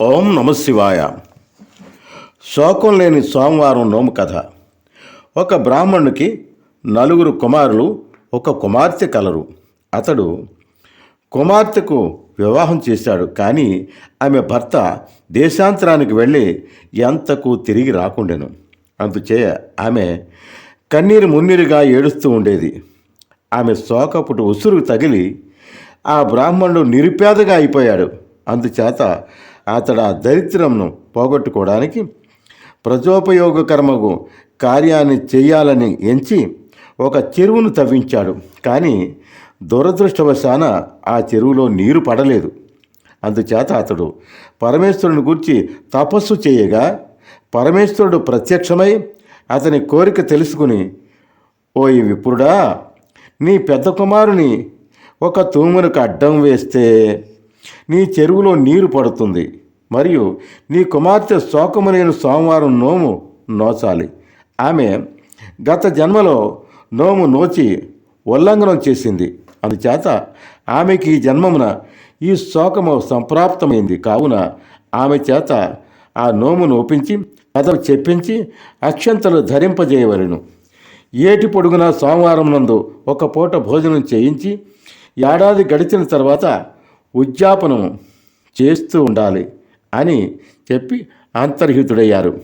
ఓం నమ శివాయ. శోకం లేని సోమవారం నోము కథ. ఒక బ్రాహ్మణుకి నలుగురు కుమారులు ఒక కుమార్తె కలరు. అతడు కుమార్తెకు వివాహం చేశాడు కానీ ఆమె భర్త దేశాంతరానికి వెళ్ళి ఎంతకు తిరిగి రాకుండెను. అందుచేయ ఆమె కన్నీరు మున్నీరుగా ఏడుస్తూ ఉండేది. ఆమె శోకపుటు ఉసురు తగిలి ఆ బ్రాహ్మణుడు నిరుపేదగా అయిపోయాడు. అందుచేత అతడు ఆ దరిద్రంను పోగొట్టుకోవడానికి ప్రజోపయోగ కర్మకు కార్యాన్ని చేయాలని ఎంచి ఒక చెరువును తవ్వించాడు. కానీ దురదృష్టవశాన ఆ చెరువులో నీరు పడలేదు. అందుచేత అతడు పరమేశ్వరుని గురించి తపస్సు చేయగా పరమేశ్వరుడు ప్రత్యక్షమై అతని కోరిక తెలుసుకుని ఓయి విప్రుడా నీ పెద్ద కుమారుని ఒక తూమునకు అడ్డం వేస్తే నీ చెరువులో నీరు పడుతుంది మరియు నీ కుమార్తె శోకములేని సోమవారం నోము నోచాలి. ఆమె గత జన్మలో నోము నోచి ఉల్లంఘనం చేసింది. అందుచేత ఆమెకి ఈ జన్మమున ఈ శోకము సంప్రాప్తమైంది. కావున ఆమె చేత ఆ నోమును ఒప్పించి కథలు చెప్పించి అక్షంతలు ధరింపజేయవలను. ఏటి పొడుగున సోమవారం నందు ఒక పూట భోజనం చేయించి ఏడాది గడిచిన తర్వాత ఉద్యాపనం చేస్తూ ఉండాలి అని చెప్పి అంతర్హితుడయ్యారు.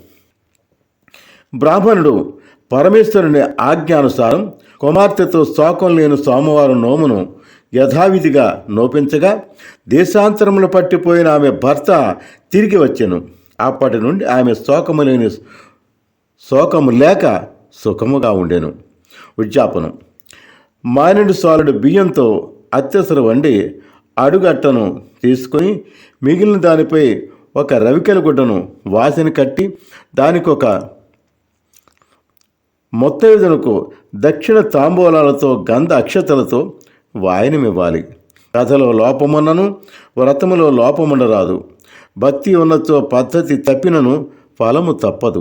బ్రాహ్మణుడు పరమేశ్వరుని ఆజ్ఞానుసారం కుమార్తెతో శోకం లేని సోమవారం నోమును యథావిధిగా నోపించగా దేశాంతరములు పట్టిపోయిన ఆమె భర్త తిరిగి వచ్చెను. అప్పటి నుండి ఆమె శోకము లేని శోకము లేక సుఖముగా ఉండెను. ఉద్యాపనం. మానిడు సాలుడు బియ్యంతో అత్యసరు వండి అడుగట్టను తీసుకొని మిగిలిన దానిపై ఒక రవికెల గుడ్డను వాసన కట్టి దానికి ఒక మొత్తయుధనకు దక్షిణ తాంబూలాలతో గంధ అక్షతలతో వాయనమివ్వాలి. కథలో లోపమున్నను వ్రతములో లోపముండరాదు. భక్తి ఉన్నతో పద్ధతి తప్పినను ఫలము తప్పదు.